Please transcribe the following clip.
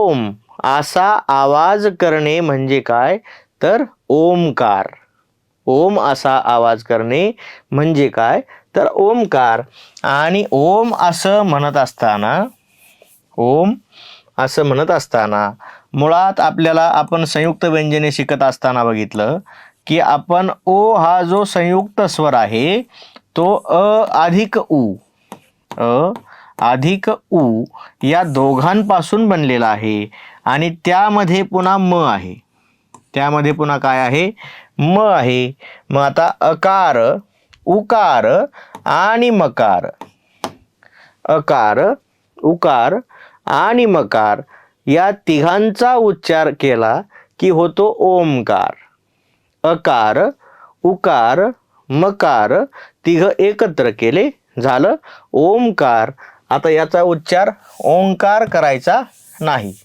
ओम. असा आवाज करणे म्हणजे काय? तर ओमकार. ओम असा आवाज करणे म्हणजे काय? तर ओमकार. आणि ओम असं म्हणत असताना ओम असं म्हणत असताना मुळात आपल्याला आपण संयुक्त व्यंजने शिकत असताना बघितलं की आपण ओ हा जो संयुक्त स्वर आहे तो अ अधिक उ. अ अधिक उ या दोघांपासून बनलेला आहे आणि त्यामध्ये पुन्हा म आहे. त्यामध्ये पुन्हा काय आहे? म आहे. मग आता अकार उकार आणि मकार. अकार उकार आणि मकार या तिघांचा उच्चार केला की होतो ओमकार. अकार उकार मकार तिघ एकत्र केले. झालं ओमकार आता याचा उच्चार ओंकार करायचा नाही.